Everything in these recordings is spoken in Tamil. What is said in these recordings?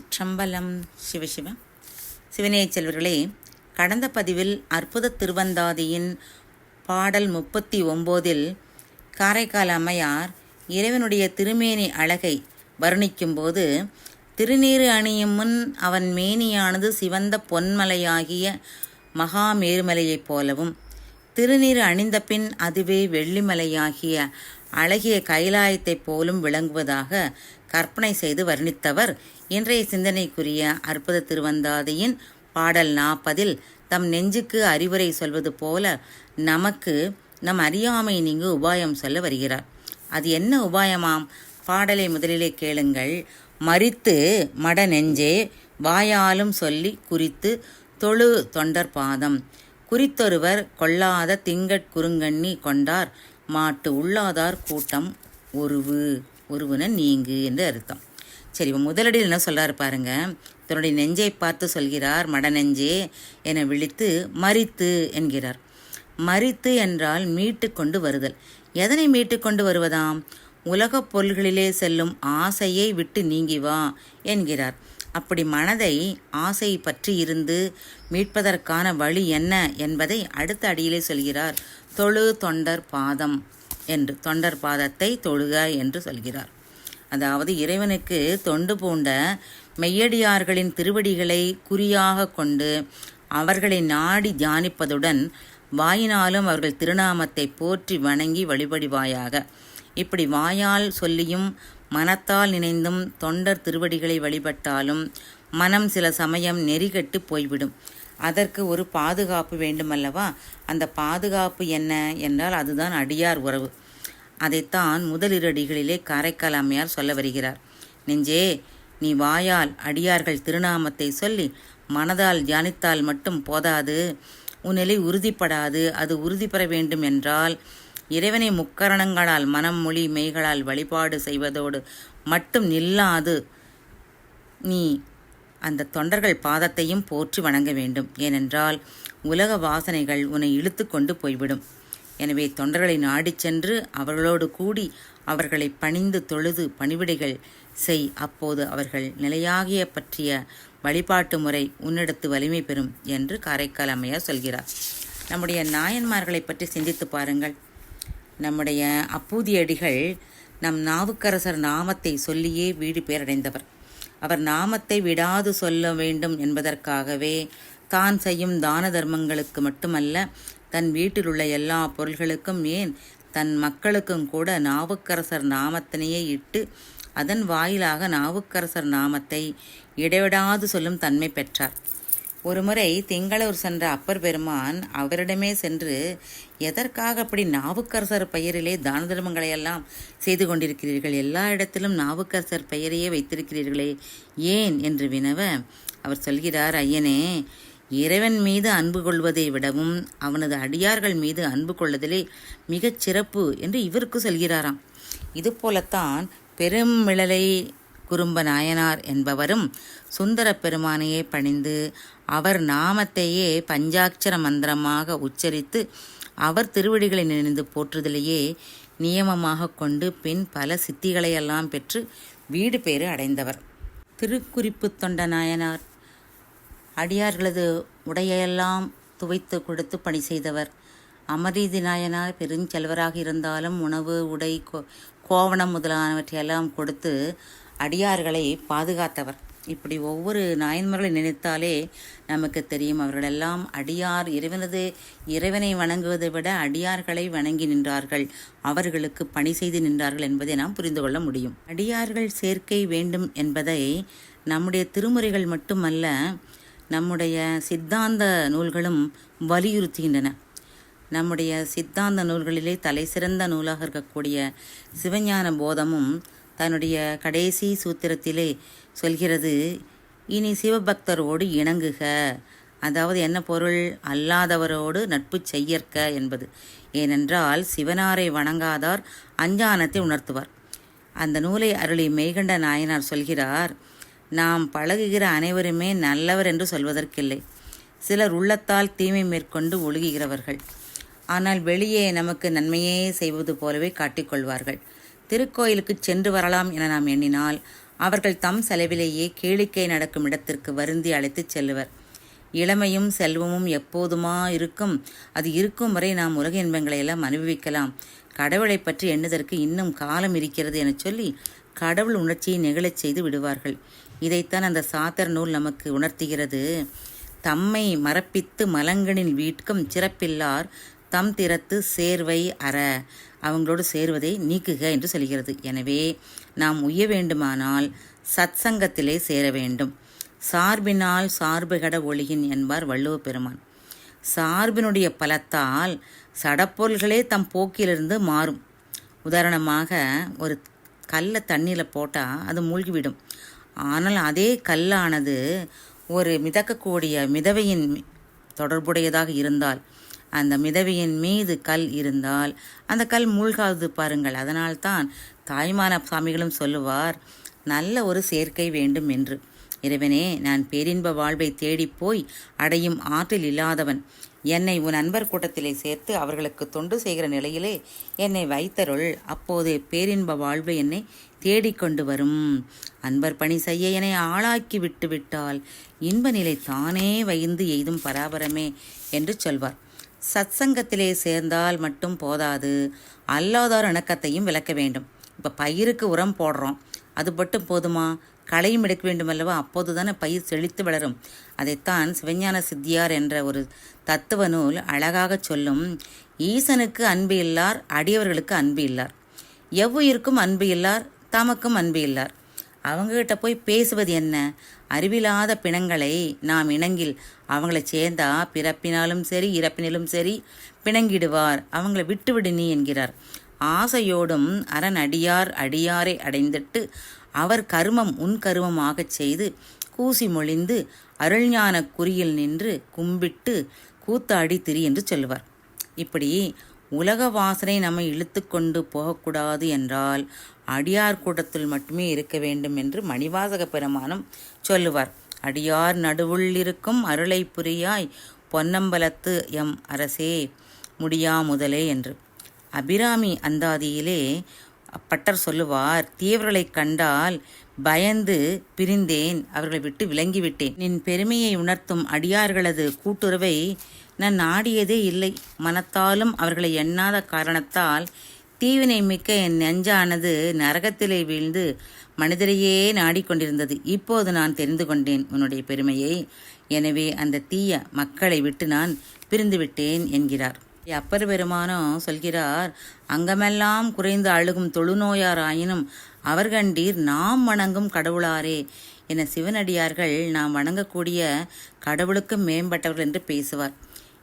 திருச்சிற்றம்பலம் சிவசிவ சிவனே செல்வர்களே கடந்த பதிவில் அற்புத திருவந்தாதியின் பாடல் முப்பத்தி ஒம்போதில் காரைக்கால் அம்மையார் இறைவனுடைய திருமேனி அழகை வர்ணிக்கும்போது திருநீறு அணியும் முன் அவன் மேனியானது சிவந்த பொன்மலையாகிய மகாமேருமலையைப் போலவும் திருநீறு அணிந்த பின் அதுவே வெள்ளிமலையாகிய அழகிய கைலாயத்தைப் போலும் விளங்குவதாக கற்பனை செய்து வர்ணித்தவர் இன்றைய சிந்தனைக்குரிய அற்புத திருவந்தாதையின் பாடல் நாற்பதில் தம் நெஞ்சுக்கு அறிவுரை சொல்வது போல நமக்கு நம் அறியாமை நீங்கு உபாயம் சொல்ல வருகிறார். அது என்ன உபாயமாம்? பாடலை முதலிலே கேளுங்கள். மறித்து மட நெஞ்சே வாயாலும் சொல்லி குறித்து தொழு தொண்டர் பாதம். குறித்தொருவர் கொள்ளாத திங்கட் குறுங்கண்ணி கொண்டார். மாட்டு உள்ளாதார் கூட்டம் ஒருவு ஒருவன நீங்கு என்று அர்த்தம். சரி முதலடியில் என்ன சொல்கிறாரு பாருங்க. தன்னுடைய நெஞ்சை பார்த்து சொல்கிறார் மடநெஞ்சே என விழித்து மறித்து என்கிறார். மறித்து என்றால் மீட்டு கொண்டு வருதல். எதனை மீட்டு கொண்டு வருவதாம்? உலகப் பொருள்களிலே செல்லும் ஆசையை விட்டு நீங்கி வா என்கிறார். அப்படி மனதை ஆசை பற்றி இருந்து மீட்பதற்கான வழி என்ன என்பதை அடுத்த அடியிலே சொல்கிறார். தொழு தொண்டர் பாதம் என்று தொண்டர் பாதத்தை தொழுக என்று சொல்கிறார். அதாவது இறைவனுக்கு தொண்டு பூண்ட மெய்யடியார்களின் திருவடிகளை குறியாக கொண்டு அவர்களை நாடி தியானிப்பதுடன் வாயினாலும் அவர்கள் திருநாமத்தை போற்றி வணங்கி வழிபடிவாயாக. இப்படி வாயால் சொல்லியும் மனத்தால் நினைந்தும் தொண்டர் திருவடிகளை வழிபட்டாலும் மனம் சில சமயம் நெறிகட்டு போய்விடும். அதற்கு ஒரு பாதுகாப்பு வேண்டுமல்லவா? அந்த பாதுகாப்பு என்ன? என்றால் அதுதான் அடியார் உறவு. அதைத்தான் முதலிரடிகளிலே காரைக்கால் அம்மையார் சொல்ல வருகிறார். நெஞ்சே நீ வாயால் அடியார்கள் திருநாமத்தை சொல்லி மனதால் தியானித்தால் மட்டும் போதாது. உன்னிலை உறுதிப்படாது. அது உறுதி பெற வேண்டும் என்றால் இறைவனை முக்கரணங்களால் மனம் மொழி மெய்களால் வழிபாடு செய்வதோடு மட்டும் நில்லாது. நீ அந்த தொண்டர்கள் பாதத்தையும் போற்றி வணங்க வேண்டும். ஏனென்றால் உலக வாசனைகள் உன்னை இழுத்து கொண்டு போய்விடும். எனவே தொண்டர்களை நாடிச் சென்று அவர்களோடு கூடி அவர்களை பணிந்து தொழுது பணிவிடைகள் செய். அப்போது அவர்கள் நிலையாகிய பற்றிய வழிபாட்டு முறை உன்னிடத்து வலிமை பெறும் என்று காரைக்கால் அம்மையார் சொல்கிறார். நம்முடைய நாயன்மார்களை பற்றி சிந்தித்து பாருங்கள். நம்முடைய அப்பூதியடிகள் நம் நாவுக்கரசர் நாமத்தை சொல்லியே வீடு பேரடைந்தவர். அவர் நாமத்தை விடாது சொல்ல வேண்டும் என்பதற்காகவே தான் செய்யும் தான தர்மங்களுக்கு மட்டுமல்ல தன் வீட்டில் உள்ள எல்லா பொருள்களுக்கும் ஏன் தன் மக்களுக்கும் கூட நாவுக்கரசர் நாமத்தினையே இட்டு அதன் வாயிலாக நாவுக்கரசர் நாமத்தை இடைவிடாது சொல்லும் தன்மை பெற்றார். ஒருமுறை திங்களூர் சென்ற அப்பர் பெருமான் அவரிடமே சென்று எதற்காக அப்படி நாவுக்கரசர் பெயரிலே தான தர்மங்களையெல்லாம் செய்து கொண்டிருக்கிறீர்கள்? எல்லா இடத்திலும் நாவுக்கரசர் பெயரையே வைத்திருக்கிறீர்களே ஏன்? என்று வினவ அவர் சொல்கிறார் ஐயனே இறைவன் மீது அன்பு கொள்வதை விடவும் அவனது அடியார்கள் மீது அன்பு கொள்வதிலே மிகச் சிறப்பு என்று இவருக்கு சொல்கிறாராம். இது போலத்தான் பெருமிழலை குறும்ப நாயனார் என்பவரும் சுந்தர பெருமானையே பணிந்து அவர் நாமத்தையே பஞ்சாட்சர மந்திரமாக உச்சரித்து அவர் திருவடிகளை நினைந்து போற்றுதலையே நியமமாக கொண்டு பின் பல சித்திகளையெல்லாம் பெற்று வீடு பேறு அடைந்தவர். திருக்குறிப்பு தொண்ட நாயனார் அடியார்களது உடையெல்லாம் துவைத்து கொடுத்து பணி செய்தவர். அமரீதி நாயனார் பெருஞ்செல்வராக இருந்தாலும் உணவு உடை கோ கோவணம் முதலானவற்றையெல்லாம் கொடுத்து அடியார்களை பாதுகாத்தவர். இப்படி ஒவ்வொரு நாயன்மர்களை நினைத்தாலே நமக்கு தெரியும் அவர்களெல்லாம் அடியார் இறைவனது இறைவனை வணங்குவதை விட அடியார்களை வணங்கி நின்றார்கள். அவர்களுக்கு பணி செய்து நின்றார்கள் என்பதை நாம் புரிந்து கொள்ள முடியும். அடியார்கள் சேர்க்கை வேண்டும் என்பதை நம்முடைய திருமுறைகள் மட்டுமல்ல நம்முடைய சித்தாந்த நூல்களும் வலியுறுத்துகின்றன. நம்முடைய சித்தாந்த நூல்களிலே தலை சிறந்த நூலாக இருக்கக்கூடிய சிவஞான போதமும் தன்னுடைய கடைசி சூத்திரத்திலே சொல்கிறது இனி சிவபக்தரோடு இணங்குக. அதாவது என்ன பொருள்? அல்லாதவரோடு நட்பு செய்யற்க என்பது. ஏனென்றால் சிவனாரை வணங்காதார் அஞ்ஞானத்தை உணர்த்துவார். அந்த நூலை அருளி மெய்கண்ட நாயனார் சொல்கிறார் நாம் பழகுகிற அனைவருமே நல்லவர் என்று சொல்வதற்கில்லை. சிலர் உள்ளத்தால் தீமை மேற்கொண்டு ஒழுகுகிறவர்கள். ஆனால் வெளியே நமக்கு நன்மையே செய்வது போலவே காட்டிக்கொள்வார்கள். திருக்கோயிலுக்கு சென்று வரலாம் என நாம் எண்ணினால் அவர்கள் தம் செலவிலேயே கேளிக்கை நடக்கும் இடத்திற்கு வருந்தி அழைத்துச் செல்லுவர். இளமையும் செல்வமும் எப்போதுமா இருக்கும்? அது இருக்கும் வரை நாம் உலக இன்பங்களை எல்லாம் அனுபவிக்கலாம். கடவுளை பற்றி எண்ணுதற்கு இன்னும் காலம் இருக்கிறது என சொல்லி கடவுள் உணர்ச்சியை நெகிழச் செய்து விடுவார்கள். இதைத்தான் அந்த சாத்தர் நூல் நமக்கு உணர்த்துகிறது. தம்மை மரப்பித்து மலங்கனின் வீட்கும் சிறப்பில்லார் தம் திறத்து சேர்வை அற. அவங்களோடு சேர்வதை நீக்குக என்று சொல்கிறது. எனவே நாம் உய்ய வேண்டுமானால் சத்சங்கத்திலே சேர வேண்டும். சார்பினால் சார்புகட ஒளியின் என்பார் வள்ளுவ பெருமான். சார்பினுடைய பலத்தால் சடப்பொருள்களே தம் போக்கிலிருந்து மாறும். உதாரணமாக ஒரு கல்லை தண்ணியில் போட்டால் அது மூழ்கிவிடும். ஆனால் அதே கல்லானது ஒரு மிதக்கக்கூடிய மிதவையின் தொடர்புடையதாக இருந்தால் அந்த மிதவையின் மீது கல் இருந்தால் அந்த கல் மூழ்காது பாருங்கள். அதனால்தான் தாய்மான சாமிகளும் சொல்லுவார் நல்ல ஒரு சேர்க்கை வேண்டும் என்று. இறைவனே நான் பேரின்ப வாழ்வை தேடிப் போய் அடையும் ஆற்றல் இல்லாதவன். என்னை உன் அன்பர் கூட்டத்திலே சேர்த்து அவர்களுக்கு தொண்டு செய்கிற நிலையிலே என்னை வைத்தருள். அப்போது பேரின்ப வாழ்வு என்னை தேடிக்கொண்டு வரும். அன்பர் பணி செய்ய என்னை ஆளாக்கி விட்டு விட்டால் இன்ப நிலை தானே வைந்து எய்தும் பராபரமே என்று சொல்வார். சத்சங்கத்திலே சேர்ந்தால் மட்டும் போதாது. அல்லாதார் இணக்கத்தையும் விளக்க வேண்டும். இப்போ பயிருக்கு உரம் போடுறோம். அது மட்டும் போதுமா? களையும் எடுக்க வேண்டும் அல்லவா அப்போது தானே பயிர் செழித்து வளரும். அதைத்தான் சிவஞான சித்தியார் என்ற ஒரு தத்துவ நூல் அழகாக சொல்லும் ஈசனுக்கு அன்பு இல்லார் அடியவர்களுக்கு அன்பு இல்லார். எவ்வுயிருக்கும் அன்பு இல்லார் தமக்கும் அன்பு இல்லார். அவங்ககிட்ட போய் பேசுவது என்ன? அறிவில்லாத பிணங்களை நாம் இணங்கில் அவங்கள சேர்ந்தா பிறப்பினாலும் சரி இறப்பினாலும் சரி பிணங்கிடுவார். அவங்கள விட்டுவிடு நீ என்கிறார். ஆசையோடும் அரண் அடியார் அடியாரை அடைந்திட்டு அவர் கருமம் உன் கருமமாகச் செய்து கூசி மொழிந்து அருள்ஞான குறியில் நின்று கும்பிட்டு கூத்தாடி திரி என்று சொல்லுவார். இப்படி உலக வாசனை நம்மை இழுத்து கொண்டு போகக்கூடாது என்றால் அடியார் கூட்டத்தில் மட்டுமே இருக்க வேண்டும் என்று மணிவாசக பெருமானம் சொல்லுவார். அடியார் நடுவுள் இருக்கும் அருளை புரியாய் பொன்னம்பலத்து எம் அரசே முடியா முதலே என்று. அபிராமி அந்தாதியிலே அப்பட்டர் சொல்லுவார் தீவர்களை கண்டால் பயந்து பிரிந்தேன் அவர்களை விட்டு விலங்கிவிட்டேன். நின் பெருமையை உணர்த்தும் அடியார்களது கூட்டுறவை நான் நாடியதே இல்லை. மனத்தாலும் அவர்களை எண்ணாத காரணத்தால் தீவினை மிக்க என் நெஞ்சானது நரகத்திலே வீழ்ந்து மனிதரையே நாடிக்கொண்டிருந்தது இப்போது நான் தெரிந்து கொண்டேன் உன்னுடைய பெருமையை. எனவே அந்த தீய மக்களை விட்டு நான் பிரிந்துவிட்டேன் என்கிறார். அப்பர் பெருமானம் சொல்கிறார் அங்கமெல்லாம் குறைந்து அழுகும் தொழுநோயார் ஆயினும் அவர்கண்டீர் நாம் வணங்கும் கடவுளாரே என சிவனடியார்கள் நாம் வணங்கக்கூடிய கடவுளுக்கு மேம்பட்டவர்கள் என்று பேசுவார்.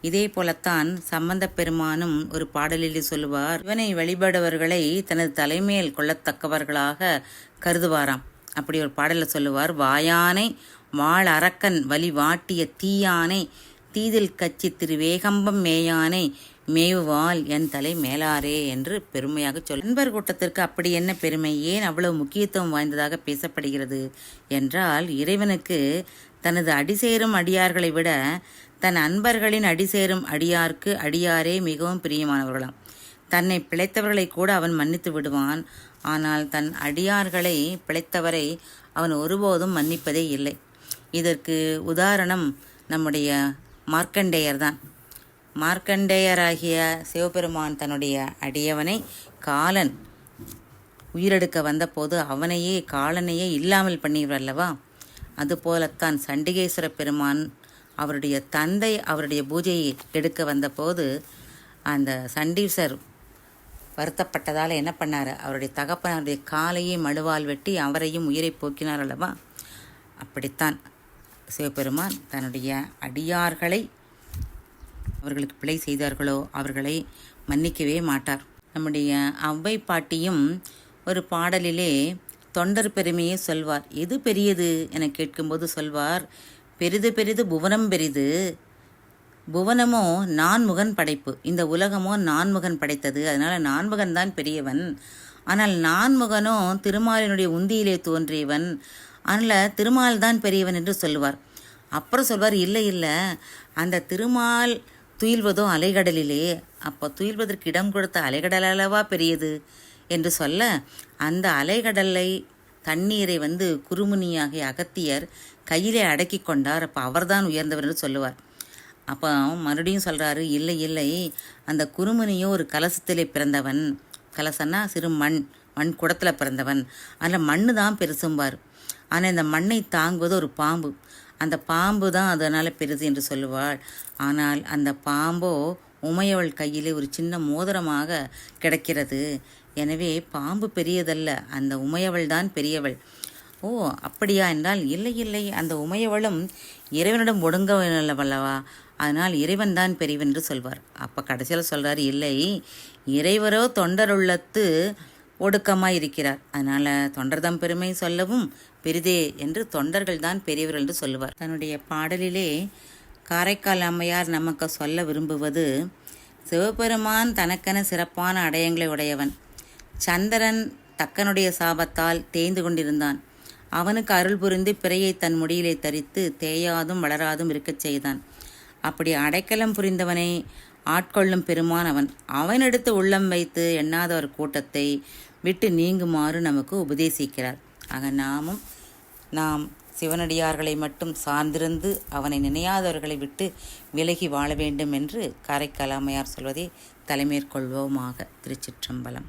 இதே போலத்தான் சம்பந்த பெருமானும் ஒரு பாடலில் சொல்லுவார் இவனை வழிபடுவர்களை தனது தலைமையில் கொள்ளத்தக்கவர்களாக கருதுவாராம். அப்படி ஒரு பாடலில் சொல்லுவார் வாயானை வாழ் அரக்கன் வழி வாட்டிய தீயானை தீதில் கச்சி திரு வேகம்பம் மேயானை மேவுவாள் என் தலை மேலாரே என்று பெருமையாக சொல் நண்பர் கூட்டத்திற்கு அப்படி என்ன பெருமை? ஏன் அவ்வளவு முக்கியத்துவம் வாய்ந்ததாக பேசப்படுகிறது? என்றால் இறைவனுக்கு தனது அடிசேரும் அடியார்களை விட தன் அன்பர்களின் அடிசேரும் அடியார்க்கு அடியாரே மிகவும் பிரியமானவர்களாம். தன்னை பிழைத்தவர்களை கூட அவன் மன்னித்து விடுவான். ஆனால் தன் அடியார்களை பிழைத்தவரை அவன் ஒருபோதும் மன்னிப்பதே இல்லை. இதற்கு உதாரணம் நம்முடைய மார்க்கண்டேயர் தான். மார்க்கண்டேயராகிய சிவபெருமான் தன்னுடைய அடியவனை காலன் உயிரெடுக்க வந்தபோது அவனையே காலனையே இல்லாமல் பண்ணிவிடல்லவா அல்லவா? அதுபோலத்தான் சண்டிகேஸ்வர பெருமான் அவருடைய தந்தை அவருடைய பூஜையை எடுக்க வந்தபோது அந்த சண்டீசர் வருத்தப்பட்டதால் என்ன பண்ணார்? அவருடைய தகப்பனருடைய காலையே மழுவால் வெட்டி அவரையும் உயிரை போக்கினார் அல்லவா? அப்படித்தான். சிவபெருமான் தன்னுடைய அடியார்களை அவர்களுக்கு பிழை செய்தார்களோ அவர்களை மன்னிக்கவே மாட்டார். நம்முடைய அவ்வை பாட்டியும் ஒரு பாடலிலே தொண்டர் பெருமையை சொல்வார். எது பெரியது? என கேட்கும்போது சொல்வார். பெரிது பெரிது புவனம் பெரிது. புவனமோ நான்முகன் படைப்பு. இந்த உலகமோ நான்முகன் படைத்தது. அதனால் நான்முகன் தான் பெரியவன். ஆனால் நான்முகனோ திருமாலினுடைய உந்தியிலே தோன்றியவன். அதனால் திருமால் தான் பெரியவன் என்று சொல்லுவார். அப்புறம் சொல்வார் இல்லை இல்லை. அந்த திருமால் துயில்வதோ அலைகடலிலே. அப்போ துயில்வதற்கு இடம் கொடுத்த அலைகடல் அளவா பெரியது? என்று சொல்ல அந்த அலைகடலை தண்ணீரை வந்து குறுமுனியாகிய அகத்தியர் கையிலே அடக்கி கொண்டார். அப்போ அவர்தான் உயர்ந்தவர் என்று சொல்லுவார். அப்போ மறுபடியும் சொல்கிறாரு இல்லை இல்லை. அந்த குறுமுனியோ ஒரு கலசத்திலே பிறந்தவன். கலசன்னா சிறு மண் மண் குடத்தில் பிறந்தவன். அதில் மண்ணு தான் பெருசும்பார். ஆனால் இந்த மண்ணை தாங்குவது ஒரு பாம்பு. அந்த பாம்பு தான் அதனால் பெரிது என்று சொல்லுவாள். ஆனால் அந்த பாம்போ உமையவள் கையிலே ஒரு சின்ன மோதிரமாக கிடக்கிறது. எனவே பாம்பு பெரியதல்ல. அந்த உமையவள் தான் பெரியவள். ஓ அப்படியா என்றால் இல்லை இல்லை. அந்த உமையவளும் இறைவனிடம் ஒடுங்கவல்லவா அதனால் இறைவன் தான் பெரியவன் என்று சொல்வார். அப்போ கடைசியில் சொல்கிறார் இல்லை. இறைவரோ தொண்டருள்ளத்து ஒடுக்கமாக இருக்கிறார். அதனால் தொண்டர்தம் பெருமை சொல்லவும் பெரிதே என்று தொண்டர்கள் தான் பெரியவர்கள் என்று சொல்லுவார். தன்னுடைய பாடலிலே காரைக்கால் அம்மையார் நமக்கு சொல்ல விரும்புவது சிவபெருமான் தனக்கென சிறப்பான அடையங்களை உடையவன். சந்திரன் தக்கனுடைய சாபத்தால் தேய்ந்து கொண்டிருந்தான். அவனுக்கு அருள் புரிந்து பிறையை தன் முடியிலே தரித்து தேயாதும் வளராதும் இருக்கச் செய்தான். அப்படி அடைக்கலம் புரிந்தவனை ஆட்கொள்ளும் பெருமான் அவன் அவனெடுத்து உள்ளம் வைத்து எண்ணாதவர் கூட்டத்தை விட்டு நீங்குமாறு நமக்கு உபதேசிக்கிறார். ஆக நாமும் நாம் சிவனடியார்களை மட்டும் சார்ந்திருந்து அவனை நினையாதவர்களை விட்டு விலகி வாழ வேண்டும் என்று காரைக்கால் அம்மையார் சொல்வதை தலைமேற்கொள்வோமாக திருச்சிற்றம்பலம்.